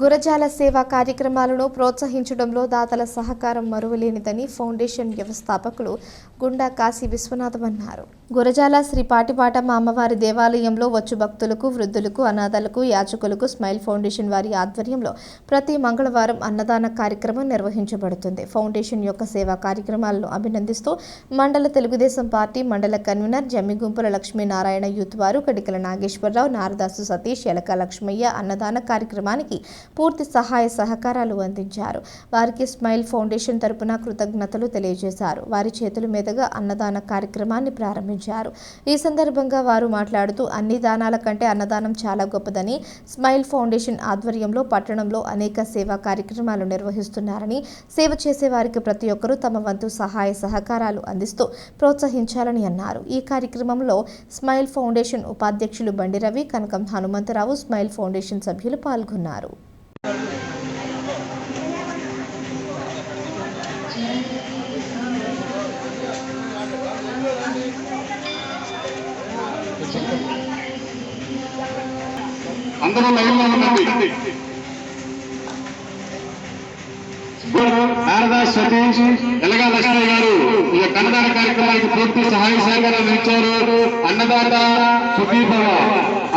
గురజాల సేవా కార్యక్రమాలను ప్రోత్సహించడంలో దాతల సహకారం మరువలేనిదని ఫౌండేషన్ వ్యవస్థాపకులు గుండా కాశీ విశ్వనాథం అన్నారు. గురజాల శ్రీ పాటిపాటమ్మ అమ్మవారి దేవాలయంలో వచ్చు భక్తులకు వృద్ధులకు అనాథలకు యాచకులకు స్మైల్ ఫౌండేషన్ వారి ఆధ్వర్యంలో ప్రతి మంగళవారం అన్నదాన కార్యక్రమం నిర్వహించబడుతుంది. ఫౌండేషన్ యొక్క సేవా కార్యక్రమాలను అభినందిస్తూ మండల తెలుగుదేశం పార్టీ మండల కన్వీనర్ జమ్మిగుంపుల లక్ష్మీనారాయణ యూత్ వారు కడికల నాగేశ్వరరావు నారదాసు సతీష్ ఎలక లక్ష్మయ్య అన్నదాన కార్యక్రమానికి పూర్తి సహాయ సహకారాలు అందించారు. వారికి స్మైల్ ఫౌండేషన్ తరపున కృతజ్ఞతలు తెలియజేశారు. వారి చేతుల మీదుగా అన్నదాన కార్యక్రమాన్ని ప్రారంభించారు. ఈ సందర్భంగా వారు మాట్లాడుతూ అన్ని దానాల కంటే అన్నదానం చాలా గొప్పదని స్మైల్ ఫౌండేషన్ ఆధ్వర్యంలో పట్టణంలో అనేక సేవా కార్యక్రమాలు నిర్వహిస్తున్నారని సేవ చేసే వారికి ప్రతి ఒక్కరూ తమ వంతు సహాయ సహకారాలు అందిస్తూ ప్రోత్సహించాలని అన్నారు. ఈ కార్యక్రమంలో స్మైల్ ఫౌండేషన్ ఉపాధ్యక్షులు బండి రవి కనకం హనుమంతరావు స్మైల్ ఫౌండేషన్ సభ్యులు పాల్గొన్నారు. అందరూ లైన్లో ఉండండి. నారదా సతీష్ ఎలగా లక్ష్మి గారు ఈ యొక్క అన్నదాన కార్యక్రమానికి పూర్తి సహాయ సహకారాలు ఇచ్చారు అన్నదాత సుఖీభవ.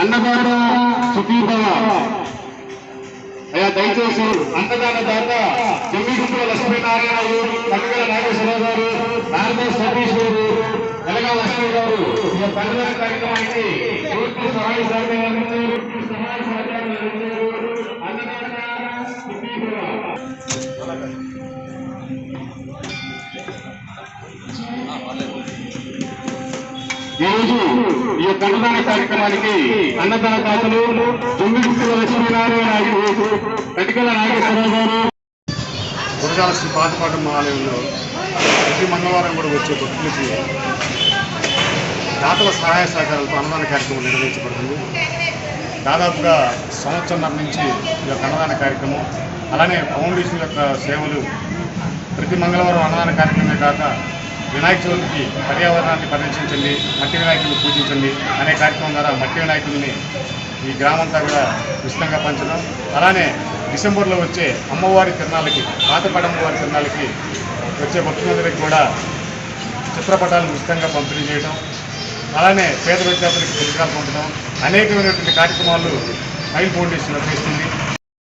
అన్నదాత సుఖీభవ. దయచేసి అన్నదాన దాత జమ్మిగుంపుల లక్ష్మీనారాయణ గారు కనగల నాగేశ్వరరావు గారు నారదా సతీష్ గారు ఎలగా లక్ష్మి గారు ఈ కార్యక్రమానికి పూర్తి సహాయ సహకారం ఇచ్చారు సహాయ సహకారాలు అన్నదాత ఈరోజు ఈ రోజు ఈ యొక్క అన్నదాన కార్యక్రమానికి అన్నదాన దాతలు తొమ్మిది లక్ష్మీనారాయణ నాయుడు కటికల నాగేశ్వరరావు గారు. గురజాల శ్రీ పాతపాఠం ఆలయంలో ప్రతి మంగళవారం కూడా వచ్చే భక్తులకి దాతల సహాయ సహకారాలతో అన్నదాన కార్యక్రమం నిర్వహించబడుతుంది. దాదాపుగా సంవత్సరం నుంచి ఈ యొక్క అన్నదాన కార్యక్రమం అలానే ఫౌండేషన్ యొక్క సేవలు ప్రతి మంగళవారం అన్నదాన కార్యక్రమమే కాక వినాయక చవితికి పర్యావరణాన్ని పరిరక్షించండి మట్టి వినాయకుడిని పూజించండి. అనే కార్యక్రమం ద్వారా మట్టి వినాయకుడిని ఈ గ్రామంతా కూడా ఉచితంగా పంచడం. అలానే డిసెంబర్లో వచ్చే అమ్మవారి తిరణాలకి పాతపడ అమ్మవారి తిరణాలకి వచ్చే భక్తులందరికీ కూడా చిత్రపటాలను ఉచితంగా పంపిణీ చేయడం. అలానే పేద విద్యార్థులకు పుస్తకాలు పంపడం. అనేకమైనటువంటి కార్యక్రమాలు మైల్ ఫౌండేషన్ నిర్వహిస్తుంది